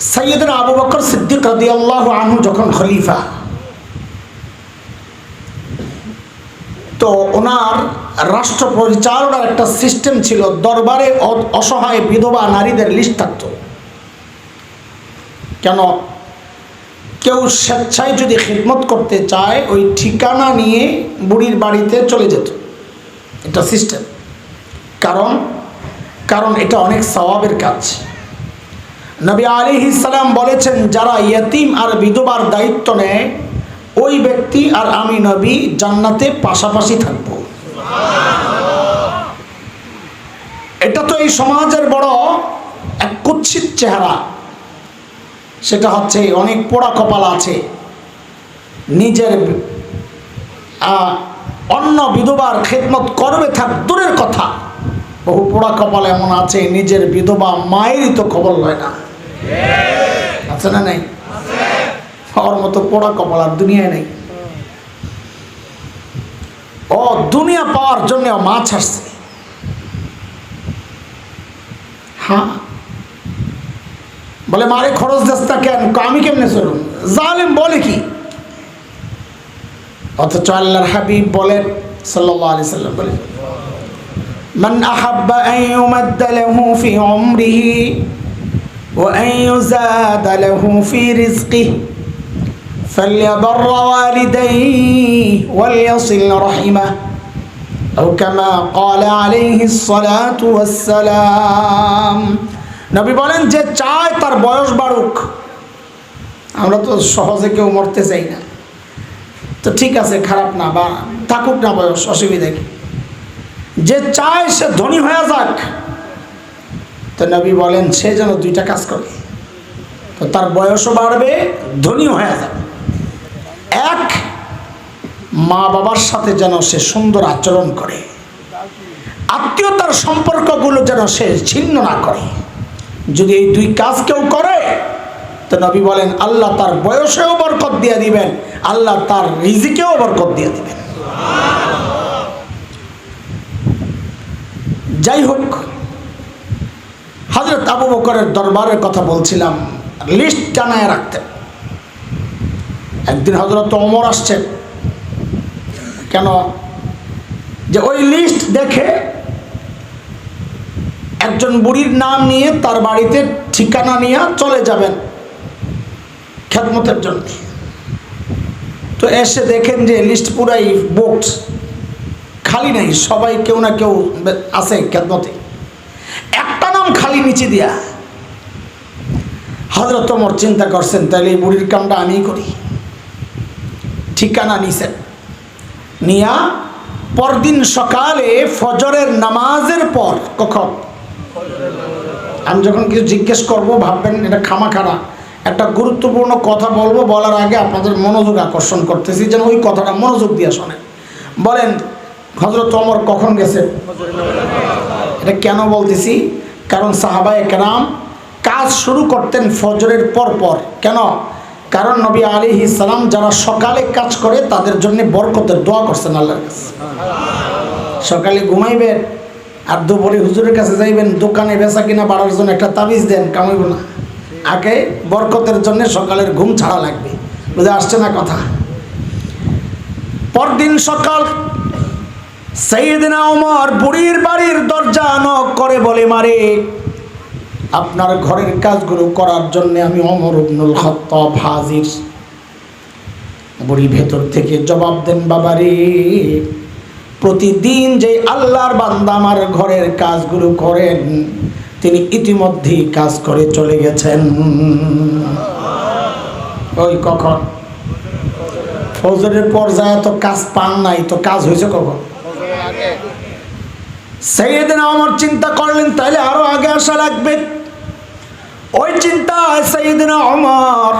সৈয়দনা আবু বকর সিদ্দিক রাদিয়াল্লাহু আনহু যখন খলিফা, তো ওনার রাষ্ট্র পরিচালনার একটা সিস্টেম ছিল, দরবারে অসহায় বিধবা নারীদের লিস্ট থাকতো। কেন? কেউ স্বেচ্ছায় যদি খিদমত করতে চায়, ওই ঠিকানা নিয়ে বুড়ির বাড়িতে চলে যেত। এটা সিস্টেম। কারণ? কারণ এটা অনেক সওয়াবের কাজ। নবী আলী ইসালাম বলেছেন, যারা ইয়তিম আর বিধবার দায়িত্ব নেয়, ওই ব্যক্তি আর আমি নবী জান্নাতে পাশাপাশি থাকব। এটা তো এই সমাজের বড় এক কুৎসিত চেহারা। সেটা হচ্ছে অনেক পোড়া কপাল আছে। নিজের অন্য বিধবার খেদমত করবে থাক, দূরের কথা। বহু পোড়া কপাল এমন আছে, নিজের বিধবা মায়েরই তো খবর লয় না। আছে না নেই ওর মতো পোড়া কপাল আর দুনিয়ায় নেই ও দুনিয়া পাওয়ার জন্য ও মা ছাড়ছে হ্যাঁ বলে মারে খরচ দেস্তা কেন ক আমি কেমনে চলুন জালেম বলে কি অথচ আল্লাহর হাবিব বলেন সাল্লাল্লাহু আলাইহি সাল্লাম বলে من أحب أن يمد له في عمره وأن يزاد له في رزقه فليبر والديه وليصل رحمه أو كما قال عليه الصلاة والسلام নবী বলেন যে চায় তার বয়স বাড়ুক আমরা তো সহজে কেউ মরতে চাই না তো ঠিক আছে খারাপ না বা থাকুক না বয়স অসুবিধা কি যে চায় সে ধনী হয়ে যাক তো নবী বলেন, সে যেন দুইটা কাজ করে, তো তার বয়সও বাড়বে ধনী হয়ে যাবে। এক মা বাবার সাথে যেন সে সুন্দর আচরণ করে, আত্মীয়তার সম্পর্কগুলো যেন সে ছিন্ন না করে। যদি এই দুই কাজ কেউ করে, তো নবী বলেন, আল্লাহ তার বয়সেও বরকত দিয়ে দিবেন, আল্লাহ তার রিজিকেও বরকত দিয়ে দিবেন। যাই হোক হজরত আবু বকরের দরবারের কথা বলছিলাম লিস্ট জানায় রাখতেন একদিন হজরত অমর আসছেন কেন? যে ওই লিস্ট দেখে একজন বুড়ির নাম নিয়ে তার বাড়িতে ঠিকানা নিয়ে চলে যাবেন খেদমতের জন্য। তো এসে দেখেন যে লিস্ট পুরাই বুকড খালি নেই, সবাই কেউ না কেউ আছে খেদমতে। একটা খালি নিচে দিয়া। হজরত তোমর চিন্তা করছেন, তাহলে এই বুড়ির কামটা আমিই করি। ঠিকানা নিছেন। নিয়া পরদিন সকালে ফজরের নামাজের পর কখন? আমি যখন কিছু জিজ্ঞেস করব, ভাববেন এটা খামা খারা একটা গুরুত্বপূর্ণ কথা বলব, বলার আগে আপনাদের মনোযোগ আকর্ষণ করতেছি, যেন ওই কথাটা মনোযোগ দিয়ে শোনেন। বলেন হজরত অমর কখন গেছে? এটা কেন বলতেছি? কারণ সাহাবা একরাম কাজ শুরু করতেন ফজরের পর পর। কেন? কারণ নবী আলী ইসলাম যারা সকালে কাজ করে, তাদের জন্য বরকতের দোয়া করছেন আল্লাহর কাছে। সকালে ঘুমাইবেন আর দুপুরে হুজুরের কাছে যাইবেন, দোকানে বেচা কিনা বাড়ার জন্য একটা তাবিজ দেন, কামাইব না। আগে বরকতের জন্য সকালের ঘুম ছাড়া লাগবে। বুঝে আসছে না কথা? পরদিন সকাল সৈয়দিনা ওমর বুড়ির বাড়ির দরজা নক করে বলে, মারে, আপনার ঘরের কাজগুলো করার জন্য আমি অমর ইবনুল খত্তাব হাজির। বুড়ি ভেতর থেকে জবাব দেন বাবারে প্রতিদিন যে আল্লাহর বান্দা আমার ঘরের কাজগুলো করেন, তিনি ইতিমধ্যেই কাজ করে চলে গেছেন। ওই কখন? ফজরের পর্যায়ে তো কাজ পান নাই, তো কাজ হয়েছে কখন? সেইদিন আমার চিন্তা করলেন তাহলে আরও আগে আসা লাগবে। ওই চিন্তায় সেইদিন অমর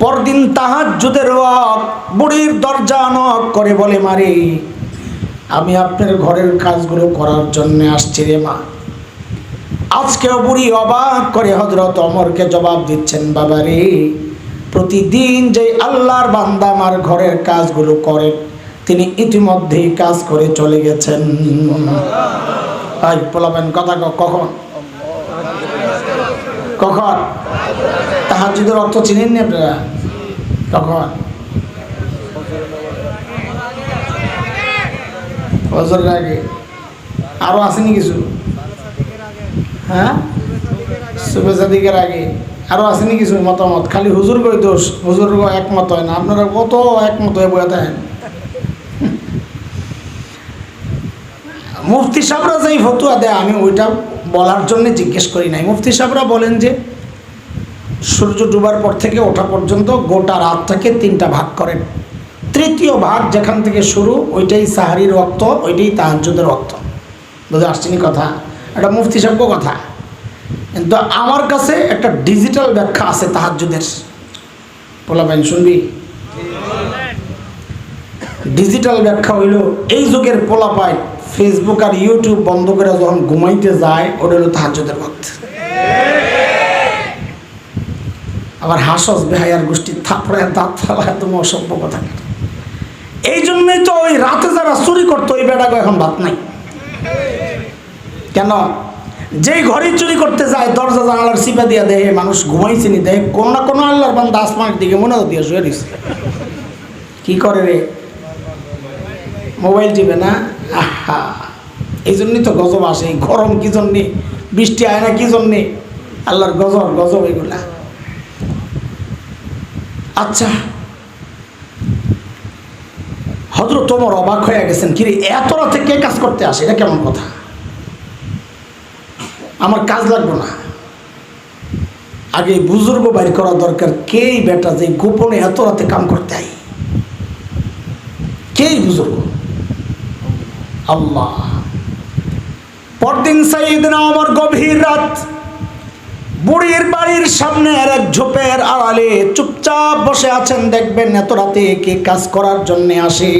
পরদিন তাহার যুদের বুড়ির দরজা নক করে বলে মারি আমি আপনার ঘরের কাজগুলো করার জন্য আসছি রে, মা। আজকেও বুড়ি অবাক করে হজরত অমরকে জবাব দিচ্ছেন, বাবা রে, প্রতিদিন যে আল্লাহর বান্দা আমার ঘরের কাজগুলো করেন তিনি ইতিমধ্যেই কাজ করে চলে গেছেন। ভাই বলবেন কথা কখন? কখন? তাহাজুদের অর্থ চিনেন নি আপনারা? কখন? ফজরের আগে। আরও আসেনি কিছু? হ্যাঁ? শুভেচ্ছাদিকের আগে। আরও আসেনি কিছু মতামত? খালি হুজুর কই দোষ। হুজুর একমত হয় না। আপনারা কত একমত হয়ে বয়ে থাকেন? মুফতি সাহরা যেই ফতুয়া দেয় আমি ওইটা বলার জন্য জিজ্ঞেস করি নাই। মুফতি সাহরা বলেন যে সূর্য ডুবার পর থেকে ওঠা পর্যন্ত গোটা রাতটাকে তিনটা ভাগ করেন। তৃতীয় ভাগ যেখান থেকে শুরু ওইটাই সাহারির রক্ত ওইটাই তাহাজ্জুদের রক্ত। বুঝে আসছেনি কথা? এটা মুফতি সাহেব কথা। কিন্তু আমার কাছে একটা ডিজিটাল ব্যাখ্যা আছে তাহাজ্জুদের। পোলাপাইন শুনবি? ডিজিটাল ব্যাখ্যা হইল এই যুগের পোলাপাই ফেসবুক আর ইউটিউব বন্ধ করে যখন ঘুমাইতে যায়, ওটা হলো তাহাজ্জুদের ভক্ত আবার হাসস বেহায়ার গোষ্ঠী থাপড়ে দাঁত ফেলা একদম অসভ্য কথা এই জন্যই তো ওই রাতে যারা চুরি করতো, ওই বেড়াকে এখন ভাত নাই। কেন? যেই ঘরে চুরি করতে যায়, দরজা জানালার সিপা দিয়া দেয় মানুষ ঘুমাইছে নি দেয় কোনো না কোনো আল্লাহর বান্দা আসমানের দিকে মনে দিয়ে শুয়ে দিচ্ছে কি করে রে? মোবাইল টিপে না? এই জন্যই তো গজব আসে, এই গরম কি জন্যে, বৃষ্টি আয় না কি জন্যে? আল্লাহর গজব গজব এগুলা। আচ্ছা হজরত তোমার অবাক হয়ে গেছেন, কিরে, এত রাতে কে কাজ করতে আসে? এটা কেমন কথা? আমার কাজ লাগবে না। আগে বুজুর্গ বাইর করা দরকার কেই বেটা যে গোপনে এত রাতে কাম করতে আই কেই বুজুর্গ? আল্লাহ। পরদিন সাইদিন আমার গভীর রাত, বুড়ির বাড়ির সামনে আর এক ঝোপের আড়ালে চুপচাপ বসে আছেন, দেখবেন এত রাতে কে কাজ করার জন্যে আসে।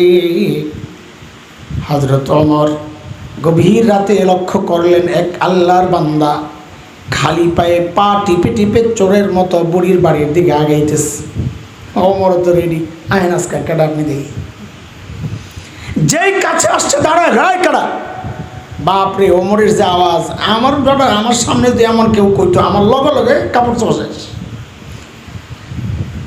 হজরত অমর গভীর রাতে লক্ষ্য করলেন এক আল্লাহর বান্দা খালি পায়ে পা টিপে টিপে চোরের মতো বুড়ির বাড়ির দিকে আগাইতেছে। অমর তো রেডি আয়ন আজকে কাটা আপনি দেখি যেই কাছে আসছে দাঁড়ায়, রায় কাটা বাপরে, ওমরের যে আওয়াজ। আমার দাদা আমার সামনে যে এমন কেউ কইতো আমার লগে লগে কাপড় চলে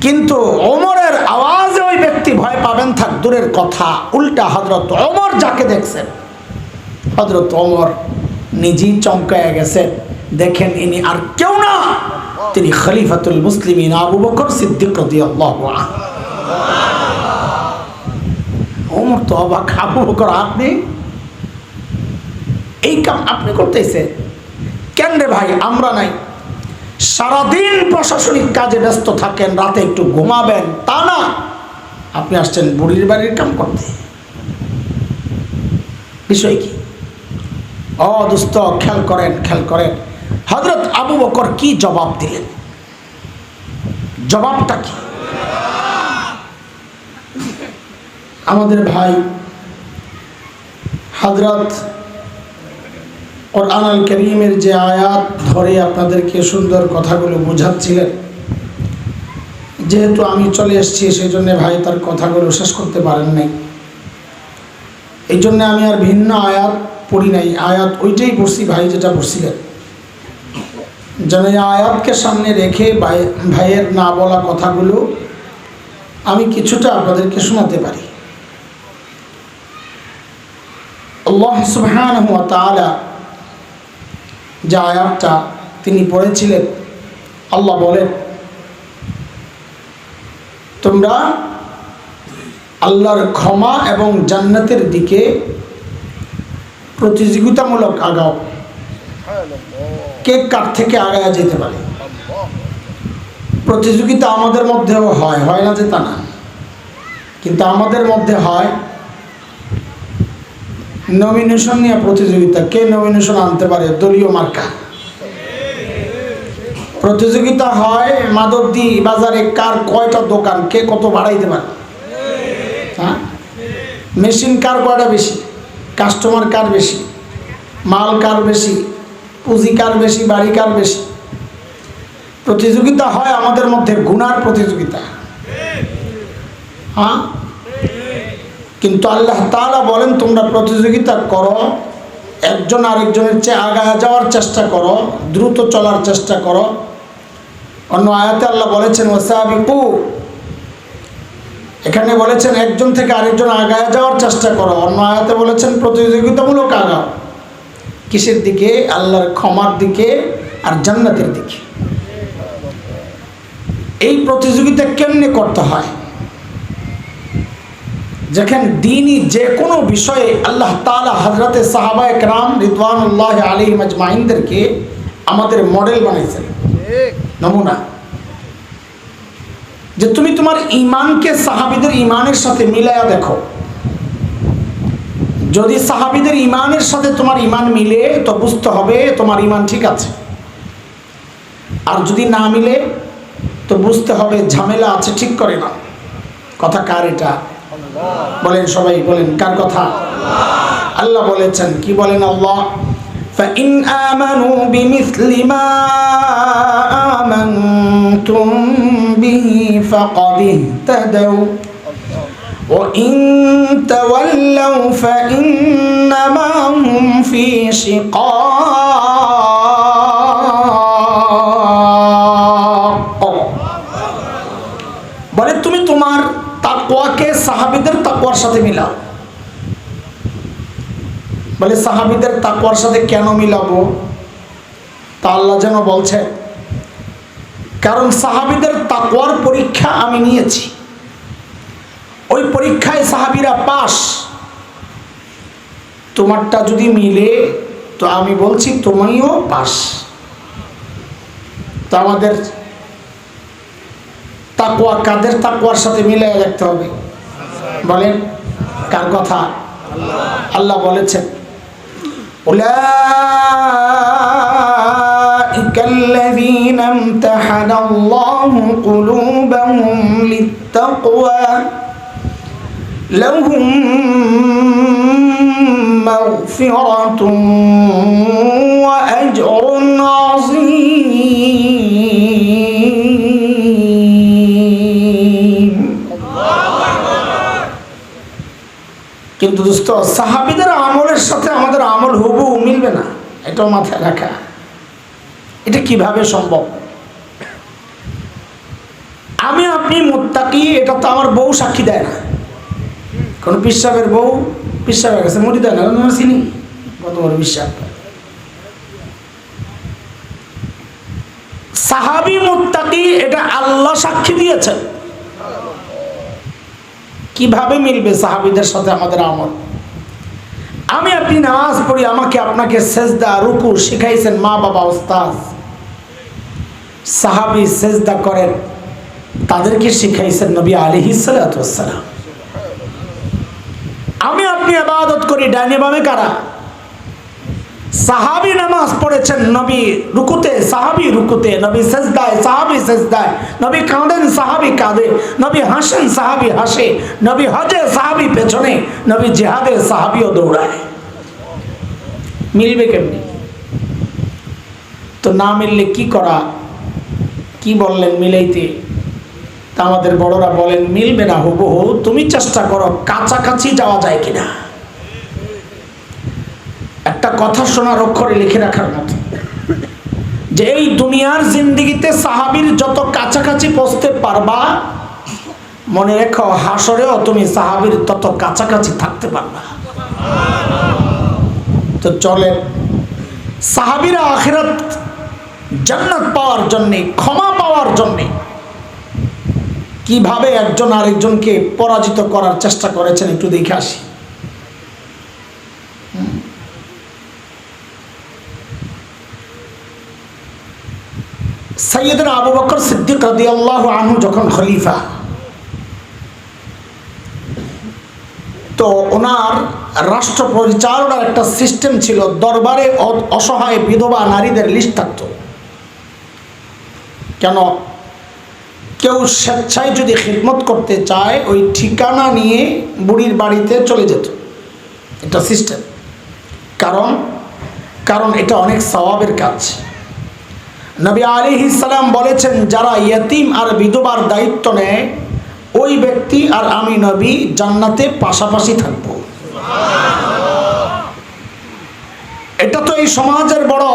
কিন্তু ওমরের আওয়াজে ওই ব্যক্তি ভয় পাবেন থাক, দূরের কথা, উল্টা হজরত ওমর যাকে দেখছেন। হজরত ওমর নিজেই চমকায় গেছেন দেখেন ইনি আর কেউ না, তিনি খলিফাতুল মুসলিমিন আবু বকর সিদ্দিক আনহু। তো অবাক বকর, আপনি? এই কাম আপনি করতেছে কেন রে ভাই, আমরা নাই। সারাদিন প্রশাসনিক কাজে ব্যস্ত থাকেন, রাতে একটু ঘুমাবেন, তা না। আপনি আসছেন বুড়ির বাড়ির কাম করতে। বিষয় কি? ও দুস্থ খেয়াল করেন খেয়াল করেন। হজরত আবু বকর কি জবাব দিলেন? জবাবটা কি? আমাদের ভাই হজরত কোরআন আল করিমের যে আয়াত ধরে আপনাদেরকে সুন্দর কথাগুলো বোঝাচ্ছিলেন। যেহেতু আমি চলে এসেছি সেই জন্য ভাই তার কথাগুলো শেষ করতে পারেন নাই। এই জন্য আমি আর ভিন্ন আয়াত পড়ি নাই। আয়াত ওইটাই পড়ছি ভাই, যেটা পড়ছিলেন। যেন এই আয়াতকে সামনে রেখে ভাই ভাইয়ের না বলা কথাগুলো আমি কিছুটা আপনাদেরকে শোনাতে পারি। আল্লাহ সুবহানাহু ওয়া তাআলা যে আয়াতটা তিনি পড়েছিলেন, আল্লাহ বলেন, তোমরা আল্লাহর ক্ষমা এবং জান্নাতের দিকে প্রতিযোগিতামূলক আগাও। কে কার থেকে আগায়া যেতে পারে। প্রতিযোগিতা আমাদের মধ্যেও হয় হয় না যে তা না। কিন্তু আমাদের মধ্যে হয় নমিনেশন নিয়ে প্রতিযোগিতা, কে নমিনেশন আনতে পারে? দলীয় মার্কা। প্রতিযোগিতা হয় মাদকদি বাজারে, কার কয়টা দোকান, কে কত বাড়াইতে পারে? হ্যাঁ? মেশিন কার কয়টা বেশি? কাস্টমার কার বেশি? মাল কার বেশি? পুঁজি কার বেশি? বাড়ি কার বেশি? প্রতিযোগিতা হয় আমাদের মধ্যে, গুনার প্রতিযোগিতা। হ্যাঁ? কিন্তু আল্লাহ তাআলা বলেন, তোমরা প্রতিযোগিতা করো, একজন আরেকজনের চেয়ে আগায় যাওয়ার চেষ্টা করো, দ্রুত চলার চেষ্টা করো। অন্য আয়াতে আল্লাহ বলেছেন ওসাবিকু এখানে বলেছেন, একজন থেকে আরেকজন আগায় যাওয়ার চেষ্টা করো। অন্য আয়াতে বলেছেন, প্রতিযোগিতামূলক আগাও। কিসের দিকে? আল্লাহর ক্ষমার দিকে আর জান্নাতের দিকে। এই প্রতিযোগিতা কেমনে করতে হয়? যেখানে দিনই যে কোনো বিষয়ে আল্লাহ তালা হজরতে সাহাবা একরাম রিদওয়ানুল্লাহ আলী মাজমাইনদেরকে আমাদের মডেল বানিয়েছেন। নমুনা। যে তুমি তোমার ইমানকে সাহাবিদের ইমানের সাথে মিলায়া দেখো। যদি সাহাবিদের ইমানের সাথে তোমার ইমান মিলে তো বুঝতে হবে তোমার ইমান ঠিক আছে। আর যদি না মিলে তো বুঝতে হবে ঝামেলা আছে ঠিক করে না। কথা কার এটা? বলেন সবাই বলেন কার কথা আল্লাহ বলেছেন কি বলেন আল্লাহ فإن آمنوا بمثل ما آمنتم به فقد اهتدوا وإن تولوا فإنما هم في شقاق বলে তুমি তোমার তাকওয়াকে সাহাবিদের তাকওয়ার সাথে মিলাও। বলে, সাহাবিদের তাকওয়ার সাথে কেন মিলাবো? তা আল্লাহ যেন বলছে, কারণ সাহাবিদের তাকওয়ার পরীক্ষা আমি নিয়েছি। ওই পরীক্ষায় সাহাবিরা পাস তোমারটা যদি মিলে, তো আমি বলছি, তুমিও পাস তো আমাদের তাকুয়া কাদের তাকুয়ার সাথে মিলে রাখতে হবে বলেন কার কথা আল্লাহ বলেছেন أولئك الذين امتحن الله قلوبهم للتقوى لهم مغفرة কিন্তু দোস্ত, সাহাবিদের আমলের সাথে আমাদের আমল হবু মিলবে না। এটাও মাথায় রাখা। এটা কীভাবে সম্ভব? আমি আপনি মোত্তাকি, এটা তো আমার বউ সাক্ষী দেয় না। কোন পিসাবের বউ পিসাবের কাছে মরি দেয় না চিনি। কত বড় বিশ্বাস সাহাবি মুত্তাকি, এটা আল্লাহ সাক্ষী দিয়েছেন। কীভাবে মিলবে সাহাবিদের সাথে আমাদের আমল? আমি আপনি নামাজ পড়ি, আমাকে আপনাকে সেজদা, রুকু শিখাইছেন মা বাবা ওস্তাজ সাহাবি সেজদা করেন, তাদেরকে শিখাইছেন নবী আলিহি সালাম আমি আপনি আবাদত করি ডাইনে বামে কারা? সাহাবি নামাজ পড়েছেন নবী রুকুতে, সাহাবি রুকুতে, নবী সেজদায়, সাহাবি সেজদায়, নবী কাঁদেন, সাহাবি কাঁদে, নবী হাসেন, সাহাবি হাসে, নবী হজে, সাহাবি পেছনে, নবী জেহাদে, সাহাবিও দৌড়ায়। মিলবে কেমনি? তো না মিললে কি করা? কি বললেন মিলাইতে? তা আমাদের বড়রা বলেন, মিলবে না, হুবহু, তুমি চেষ্টা করো, কাছাকাছি যাওয়া যায় কিনা। কথা শোনার অক্ষরে লিখে রাখার মতো। যে এই দুনিয়ার জিন্দিগিতে সাহাবির যত কাছাকাছি পৌঁছতে পারবা, মনে রেখো হাসরেও তুমি সাহাবির তত কাছাকাছি থাকতে পারবা। তো চলে সাহাবিরা আখেরাত জান্নাত পাওয়ার জন্যে, ক্ষমা পাওয়ার জন্যে কীভাবে একজন আরেকজনকে পরাজিত করার চেষ্টা করেছেন একটু দেখে আসি। সৈয়দনা আবু বকর সিদ্দিক রদি আল্লাহ আনহু যখন খলিফা, তো ওনার রাষ্ট্র পরিচালনার একটা সিস্টেম ছিল, দরবারে অসহায় বিধবা নারীদের লিস্ট থাকত। কেন? কেউ স্বেচ্ছায় যদি খিদমত করতে চায়, ওই ঠিকানা নিয়ে বুড়ির বাড়িতে চলে যেত। এটা সিস্টেম। কারণ? কারণ এটা অনেক সওয়াবের কাজ। নবী আলী ইসালাম বলেছেন, যারা ইয়তিম আর বিধবার দায়িত্ব নেয়, ওই ব্যক্তি আর আমি নবী জান্নাতে পাশাপাশি থাকব। এটা তো এই সমাজের বড়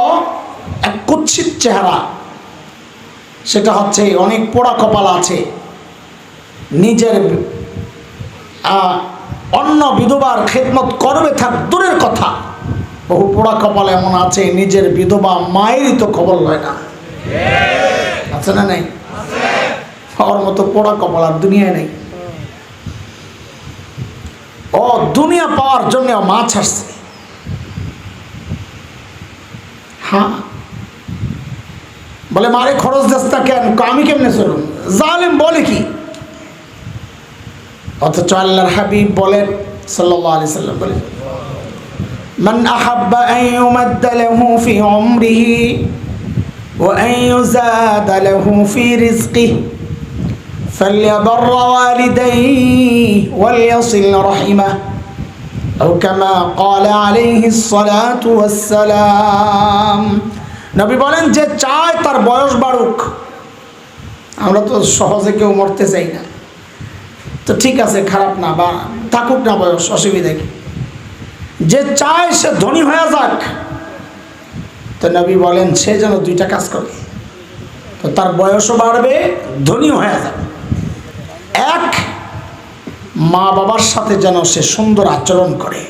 এক কুৎসিত চেহারা। সেটা হচ্ছে অনেক পোড়া কপাল আছে। নিজের অন্য বিধবার খেদমত করবে থাক, দূরের কথা। বহু পোড়া কপাল এমন আছে, নিজের বিধবা মায়েরই তো খবর লয় না। আছে না নাই ওর মতো পোড়া কপাল আর দুনিয়ায় নেই ও দুনিয়া পাওয়ার জন্য ও মাছ আসছে হ্যাঁ বলে মারে খরচ দেস্তা কেন ক আমি কেমনে চলুন জালেম বলে কি অথচ আল্লাহর হাবিব বলেন সাল্লাল্লাহু আলাইহি সাল্লাম বলেন من أحب أن يمد له في عمره وأن يزاد له في رزقه فليبر والديه وليصل رحمه أو كما قال عليه الصلاة والسلام নবী বলেন যে চায় তার বয়স বাড়ুক আমরা তো সহজে কেউ মরতে চাই না তো ঠিক আছে খারাপ না বা থাকুক না বয়স অসুবিধা কি যে চায় সে ধনী হয়ে যাক তো নবী বলেন, সে যেন দুইটা কাজ করে, তো তার বয়সও বাড়বে ধনী হয়ে যাবে। এক মা বাবার সাথে যেন সে সুন্দর আচরণ করে,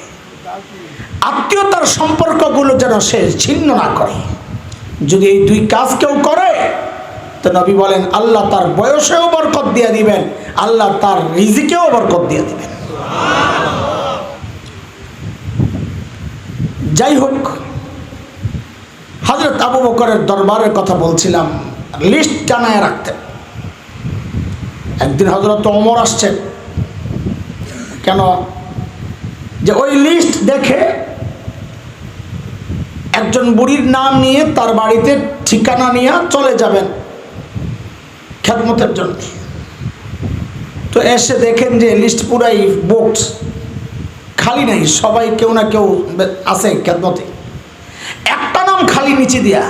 আত্মীয়তার সম্পর্কগুলো যেন সে ছিন্ন না করে। যদি এই দুই কাজ কেউ করে, তো নবী বলেন, আল্লাহ তার বয়সেও বরকত দিয়ে দিবেন, আল্লাহ তার রিজিকেও বরকত দিয়ে দিবেন। যাই হোক হজরত আবু বকরের দরবারের কথা বলছিলাম লিস্ট টানায় রাখতেন একদিন হজরত অমর আসছেন কেন? যে ওই লিস্ট দেখে একজন বুড়ির নাম নিয়ে তার বাড়িতে ঠিকানা নিয়ে চলে যাবেন খেদমতের জন্য। তো এসে দেখেন যে লিস্ট পুরাই বুকড খালি নাই, সবাই কেউ না কেউ আছে খেদমতে। খালি নিচে দিয়া।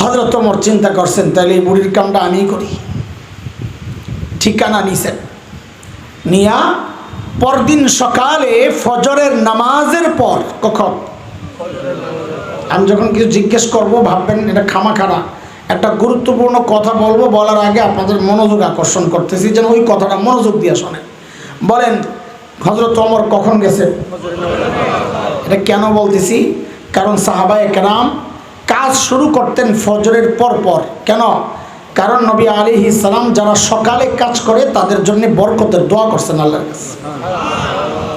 হজরত ওমর চিন্তা করছেন, তাহলে এই বুড়ির কামটা আমিই করি। ঠিকানা নিছেন। নিয়া পরদিন সকালে ফজরের নামাজের পর কখন? আমি যখন কিছু জিজ্ঞেস করব, ভাববেন এটা খামা খারা একটা গুরুত্বপূর্ণ কথা বলব, বলার আগে আপনাদের মনোযোগ আকর্ষণ করতেছি, যেন ওই কথাটা মনোযোগ দিয়ে শোনেন। বলেন হজরত অমর কখন গেছে? এটা কেন বলতেছি? কারণ সাহাবায়ে কেরাম কাজ শুরু করতেন ফজরের পর পর। কেন? কারণ নবী আলী ইসলাম যারা সকালে কাজ করে, তাদের জন্য বরকতের দোয়া করছেন আল্লাহর কাছে।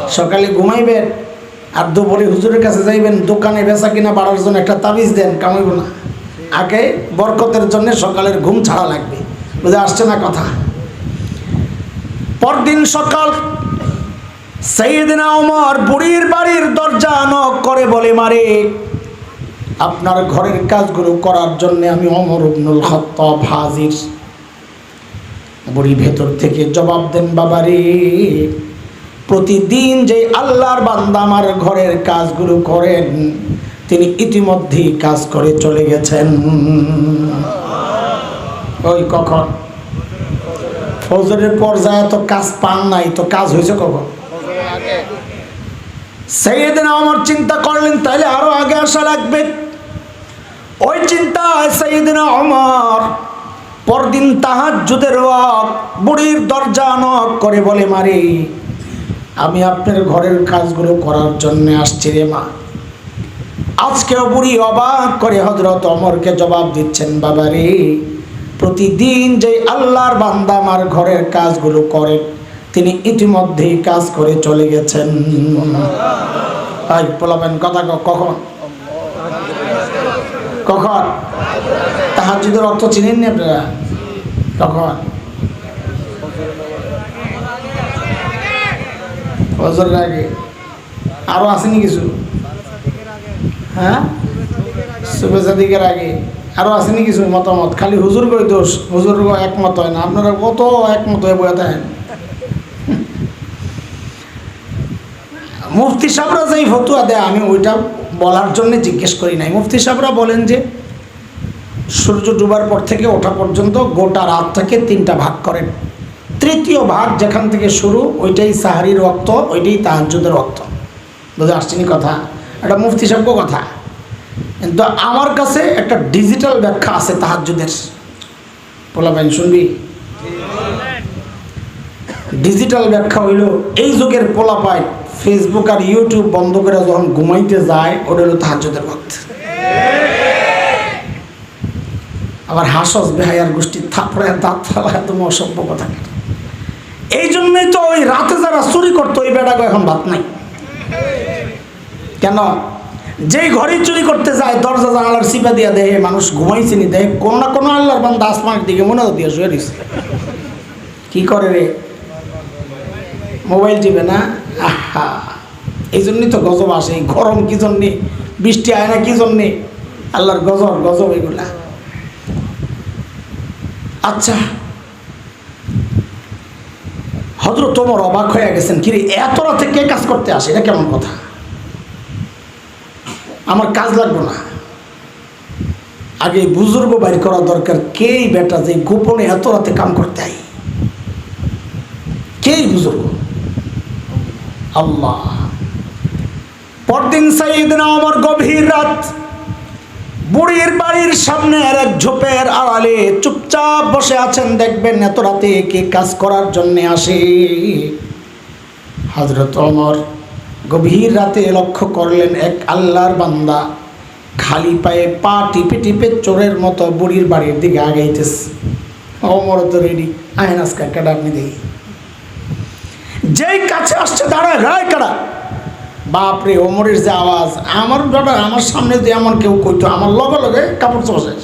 সকালে ঘুমাইবেন, আর দুপুরে হুজুরের কাছে যাইবেন, দোকানে বেচা কিনা বাড়ার জন্য একটা তাবিজ দেন, কামাইব না। আগে বরকতের জন্য সকালের ঘুম ছাড়া লাগবে। বুঝে আসছে না কথা? পরদিন সকাল ওমর বুড়ির বাড়ির দরজা করে বলে, মারে, আপনার ঘরের কাজগুলো করার জন্য আমি অমর ইবনুল খাত্তাব হাজির। বুড়ি ভেতর থেকে জবাব দেন বাবারে প্রতিদিন যে আল্লাহর বান্দা আমার ঘরের কাজগুলো করেন, তিনি ইতিমধ্যেই কাজ করে চলে গেছেন। ওই কখন? ফজরের পর্যায়ে তো কাজ পান নাই, তো কাজ হয়েছে কখন? সেইদিন আমার চিন্তা করলেন তাহলে আরও আগে আসা লাগবে। ওই চিন্তা সেইদিন আমার পরদিন তাহার যুদের বুড়ির দরজা নক করে বলে, মারি, আমি আপনার ঘরের কাজগুলো করার জন্য আসছি রে মা। আজকেও বুড়ি অবাক করে হজরত অমরকে জবাব দিচ্ছেন বাবা রে প্রতিদিন যে আল্লাহর বান্দা আমার ঘরের কাজগুলো করেন তিনি ইতিমধ্যেই কাজ করে চলে গেছেন। তাই পোলাবেন কথা কখন? কখন? তাহাজুদের অর্থ চিনেন নি আপনারা? কখন? ফজরের আগে। আরও আসেনি কিছু? হ্যাঁ? শুভেচ্ছা দিকের আগে। আরও আসেনি কিছু মতামত? খালি হুজুর করে দোষ। হুজুর একমত হয় না। আপনারা কত একমত হয়ে বয়ে থাকেন? মুফতি সাহরা যেই ফতুয়া দেয়, আমি ওইটা বলার জন্য জিজ্ঞেস করি নাই। মুফতি সাহরা বলেন যে, সূর্য ডুবার পর থেকে ওঠা পর্যন্ত গোটা রাতটাকে তিনটা ভাগ করেন। তৃতীয় ভাগ যেখান থেকে শুরু, ওইটাই সাহারির রক্ত, ওইটাই তাহাজুদের রক্ত। বুঝে আসছেনি কথা? এটা মুফতি সাহেব কথা। কিন্তু আমার কাছে একটা ডিজিটাল ব্যাখ্যা আছে তাহাজ্জুদের। পোলাবেন শুনবি? ডিজিটাল ব্যাখ্যা হইল, এই যুগের পোলাপাই ফেসবুক আর ইউটিউব বন্ধ করে যখন ঘুমাইতে যায়, ওটা হলো তাহাজ্জুদের ভক্ত আবার হাসস, বেহায়ার গোষ্ঠী থাপড়ে দাঁত ফেলা একদম অসভ্য কথা। এই জন্যই তো ওই রাতে যারা চুরি করতো, ওই বেড়াগো এখন ভাত নাই। কেন? যেই ঘরে চুরি করতে যায়, দরজা জানালার সিপা দিয়া দেহে মানুষ ঘুমাইছে নি, দেহে কোনো না কোনো আল্লাহর বান্দা আসমানের দিকে মনে দিয়ে শুয়ে কি করে রে? মোবাইল টিপে না? আহা এই জন্যই তো গজব আসে গরম কি জন্যে, বৃষ্টি আয় না কি জন্যে? আল্লাহর গজব গজব এগুলা। আচ্ছা হজরত তোমার অবাক হয়ে গেছেন, কিরে, এত রাতে কে কাজ করতে আসে? এটা কেমন কথা? আমার কাজ লাগবে না। আগে বুজুর্গ বাইর করা দরকার কেই বেটা যে গোপনে এত রাতে কাম করতে আই কেই বুজুর্গ? আল্লাহ। পরদিন সাইদিনা আমার গভীর রাত, বুড়ির বাড়ির সামনে এক ঝোপের আড়ালে চুপচাপ বসে আছেন, দেখবেন এত রাতে কে কাজ করার জন্য আসে। হজরত অমর গভীর রাতে লক্ষ্য করলেন এক আল্লাহর বান্দা খালি পায়ে পা টিপে টিপে চোরের মতো বুড়ির বাড়ির দিকে আগাইতেছে। অমর তো রেডি কাটা আপনি দেখি যেই কাছে আসছে দাঁড়ায়, রায় কাটা বাপরে, ওমরের যে আওয়াজ। আমার দাদা আমার সামনে যে এমন কেউ কইতো, আমার লগে লগে কাপড় শেষ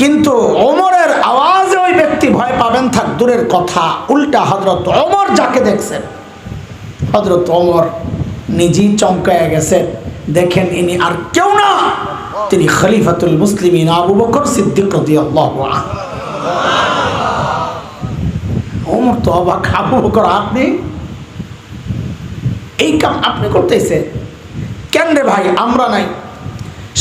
কিন্তু ওমরের আওয়াজে ওই ব্যক্তি ভয় পাবেন, থাক, দূরের কথা। উল্টা হজরত ওমর যাকে দেখছেন হজরত ওমর নিজেই চমকায় গেছেন দেখেন ইনি আর কেউ না, তিনি খলিফাতুল মুসলিমিন আবু বকর সিদ্দিক রাদিয়াল্লাহু আনহু। ওমর তো অবাক আবু বকর আপনি এই কাম আপনি করতেছেন। কেন রে ভাই, আমরা নাই।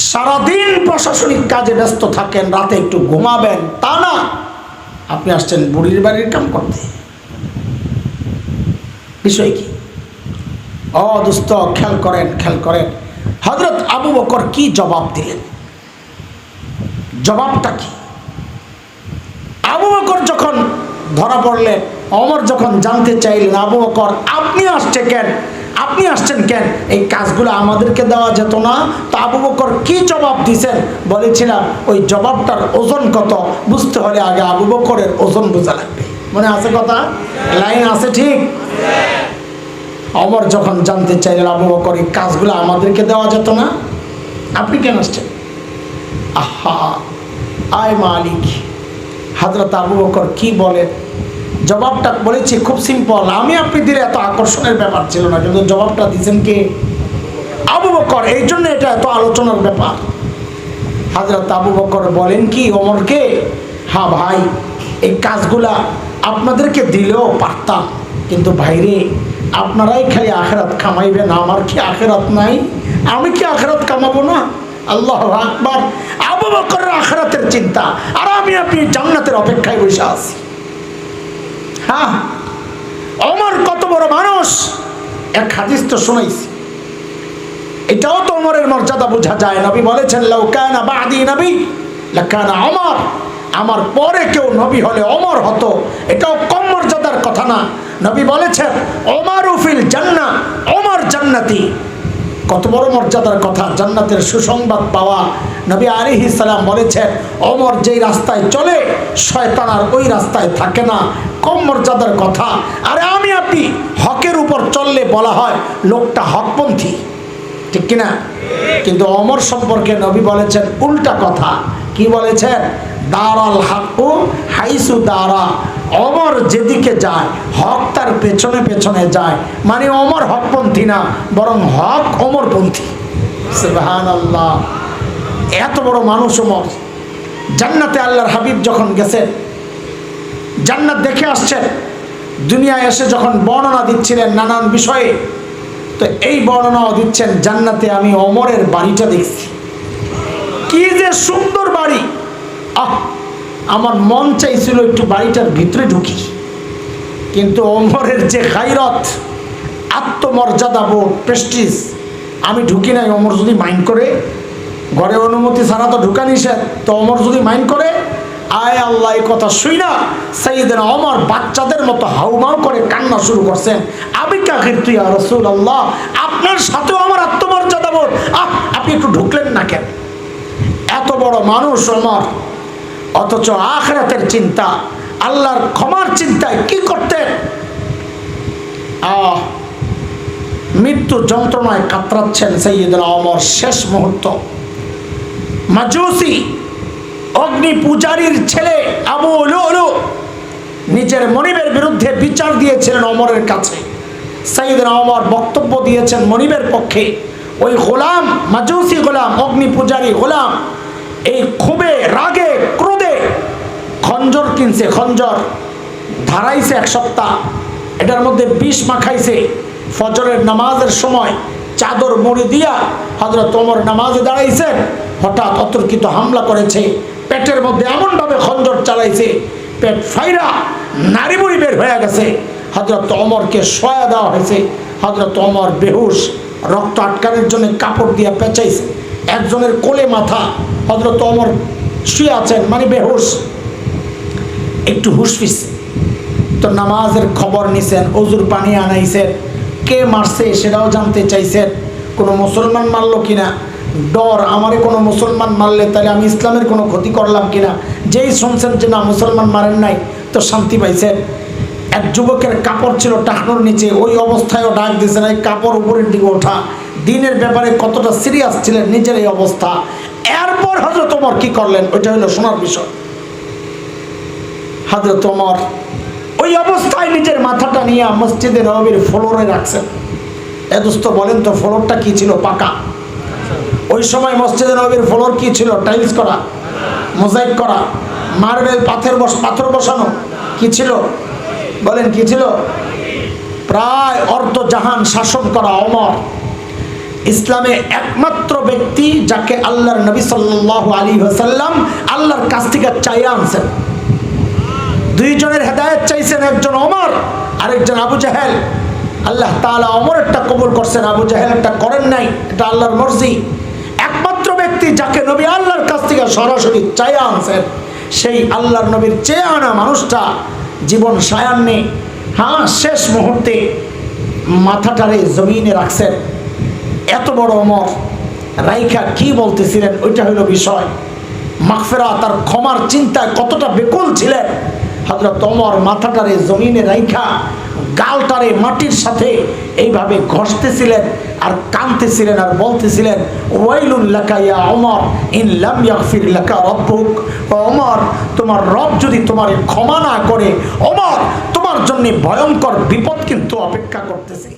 সারাদিন প্রশাসনিক কাজে ব্যস্ত থাকেন, রাতে একটু ঘুমাবেন, তা না। আপনি আসছেন বুড়ির বাড়ির কাম করতে। বিষয় কি? দুস্থ খেয়াল করেন খেয়াল করেন। হজরত আবু বকর কি জবাব দিলেন? জবাবটা কি? আবু বকর যখন ধরা পড়লেন অমর যখন জানতে চাইলেন, আবু বকর, আপনি আসছে কেন? আপনি আসছেন কেন? এই কাজগুলো আমাদেরকে দেওয়া যেত না। তো আবু বকর কি জবাব দিছেন? বলেছিলাম, ওই জবাবটার ওজন কত? বুঝতে হলে আগে আবু বকরের ওজন বোঝা লাগবে। মনে আছে কথা? লাইন আছে ঠিক? অমর যখন জানতে চাইলেন, আবু বকর, এই কাজগুলো আমাদেরকে দেওয়া যেত না? আপনি কেন আসছেন? আহা! আয় মালিক, হাজরত আবু বকর কি বলেন? জবাবটা বলেছি, খুব সিম্পল আমি আপনি দিলে এত আকর্ষণের ব্যাপার ছিল না, কিন্তু জবাবটা দিয়েছেন কে? আবু বকর, এই জন্য এটা এত আলোচনার ব্যাপার। হাজরত আবু বকর বলেন কি, ওমরকে, হা ভাই, এই কাজগুলা আপনাদেরকে দিলেও পারতাম, কিন্তু ভাইরে, আপনারাই খালি আখেরাত কামাইবেন, আমার কি আখেরাত নাই? আমি কি আখেরাত কামাবো না? আল্লাহ আকবার। আবু বকরের আখেরাতের চিন্তা, আর আমি আপনি জান্নাতের অপেক্ষায় বসে আছি। হ্যাঁ অমর কত বড় মানুষ? এক হাদিস তো শুনাইছি। এটাও তো অমরের মর্যাদা বোঝা যায়। নবী বলেছেন লৌকানা বাদি নবী, লাকানা অমর আমার পরে কেউ নবী হলে অমর হতো। এটাও কম মর্যাদার কথা না। নবী বলেছেন অমর উফিল জান্না অমর জান্নাতি। কত বড় মর্যাদার কথা, জান্নাতের সুসংবাদ পাওয়া। নবী আলিহি সালাম বলেছেন অমর যেই রাস্তায় চলে, শয়তান আর ওই রাস্তায় থাকে না। কম মর্যাদার কথা। আরে আমি আপনি হকের উপর চললে বলা হয় লোকটা হকপন্থী। ঠিক কিনা? কিন্তু অমর সম্পর্কে নবী বলেছেন উল্টা কথা। কি বলেছেন? দারাল হাকু হাইসু দারা। অমর যেদিকে যায়, হক তার পেছনে পেছনে যায়। মানে অমর হকপন্থী না, বরং হক অমরপন্থী আল্লাহ এত বড় মানুষ অমর জান্নাতে আল্লাহর হাবিব যখন গেছেন জান্নাত দেখে আসছেন দুনিয়ায় এসে যখন বর্ণনা দিচ্ছিলেন নানান বিষয়ে, তো এই বর্ণনাও দিচ্ছেন, জান্নাতে আমি অমরের বাড়িটা দেখছি। কি যে সুন্দর বাড়ি! আহ, আমার মন চাইছিল একটু বাড়িটার ভিতরে ঢুকি। কিন্তু অমরের যে গাইরত আত্মমর্যাদা বোধ প্রেস্টিজ আমি ঢুকি নাই, অমর যদি মাইন্ড করে, ঘরে অনুমতি ছাড়া তো ঢুকা নিষেধ, তো অমর যদি মাইন্ড করে আয় আল্লাহ কথা শুই না। সেইদিন অমর বাচ্চাদের মতো হাউমাউ করে কান্না শুরু করছেন আমি কাকির তুই রসুল আল্লাহ আপনার সাথেও আমার আত্মমর্যাদা বোধ। আহ, আপনি একটু ঢুকলেন না কেন? এত বড় মানুষ অমর অথচ আখরাতের চিন্তা, আল্লাহর ক্ষমার চিন্তায় কি করতেন? আহ মৃত্যু যন্ত্রণায় কাতরাচ্ছেন সৈয়দুল অমর শেষ মুহূর্ত। মাজুসি অগ্নি পূজারীর ছেলে আবু লুলু নিজের মনিবের বিরুদ্ধে বিচার দিয়েছিলেন অমরের কাছে। সাইদিন অমর বক্তব্য দিয়েছেন মনিবের পক্ষে। ওই গোলাম, মাজুসি গোলাম, অগ্নি পূজারী গোলাম, এই ক্ষোভে, রাগে, ক্রোধে খঞ্জর কিনছে, খঞ্জর ধারাইছে এক সপ্তাহ। এটার মধ্যে বিষ মাখাইছে। ফজরের নামাজের সময় চাদর মুড়ি দিয়া হজরত ওমর নামাজে দাঁড়াইছেন হঠাৎ অতর্কিত হামলা করেছে। পেটের মধ্যে এমনভাবে খঞ্জর চালাইছে, পেট ফাইরা নারী মুড়ি বের হয়ে গেছে। হজরত অমরকে সয়া দেওয়া হয়েছে। হজরত অমর বেহুশ, রক্ত আটকানোর জন্য কাপড় দিয়া পেঁচাইছে। একজনের কোলে মাথা হজরত অমর শুয়ে আছেন মানে বেহুশ। একটু হুশ ফিরছে। তো নামাজের খবর নিছেন অজুর পানি আনাইছেন। কে মারছে সেটাও জানতে চাইছেন। কোনো মুসলমান মারলো কিনা? ডর, আমারে কোনো মুসলমান মারলে তাহলে আমি ইসলামের কোনো ক্ষতি করলাম কিনা? যেই শুনছেন যে না, মুসলমান মারেন নাই, তো শান্তি পাইছেন এক যুবকের কাপড় ছিল টাকনোর নিচে, ওই অবস্থায়ও ডাক দিয়েছেন এই কাপড় উপরের দিকে ওঠা। দিনের ব্যাপারে কতটা সিরিয়াস ছিলেন নিজের এই অবস্থা। এরপর হজরত তোমার কি করলেন? ওইটা হলো শোনার বিষয়। হাজরত ওমর ওই অবস্থায় নিজের মাথাটা নিয়ে মসজিদে নবীর ফ্লোরে রাখছেন। এ দোস্ত, বলেন তো, ফ্লোরটা কি ছিল পাকা? ওই সময় মসজিদে নবীর ফ্লোর কি ছিল? টাইলস করা, মোজাইক করা, মার্বেল পাথর বস, পাথর বসানো কি ছিল? বলেন কি ছিল? প্রায় অর্ধ জাহান শাসন করা অমর। ইসলামে একমাত্র ব্যক্তি যাকে আল্লাহর নবী সাল্লাহ আলী হাসাল্লাম আল্লাহর কাছ থেকে চাইয়া আনছেন। দুইজনের হেদায়ত চাইছেন, একজন অমর, আরেকজন আবু জাহেল। আল্লাহ তালা অমর একটা কবুল করছেন, আবু জাহেল একটা করেন নাই, এটা আল্লাহর মর্জি। ব্যক্তি যাকে নবী আল্লাহর কাছ থেকে সরাসরি চাইয়া আনছেন, সেই আল্লাহর নবীর চেয়ে আনা মানুষটা জীবন সায়ান্নে হ্যাঁ শেষ মুহূর্তে মাথাটারে জমিনে রাখছেন। এত বড় অমর। রাইখা কি বলতেছিলেন, ওইটা হলো বিষয়। মাগফেরা তার ক্ষমার চিন্তায় কতটা বেকুল ছিলেন হজরত অমর মাথাটারে জমিনে রাইখা গালটারে মাটির সাথে এইভাবে ঘষতেছিলেন আর কাঁদতেছিলেন আর বলতেছিলেন, ওয়াইলুন লাকাইয়া অমর ইন লাম ইয়াগফির রব্বুক। অমর তোমার রব যদি তোমার ক্ষমা না করে অমর তোমার জন্য ভয়ঙ্কর বিপদ কিন্তু অপেক্ষা করতেছে।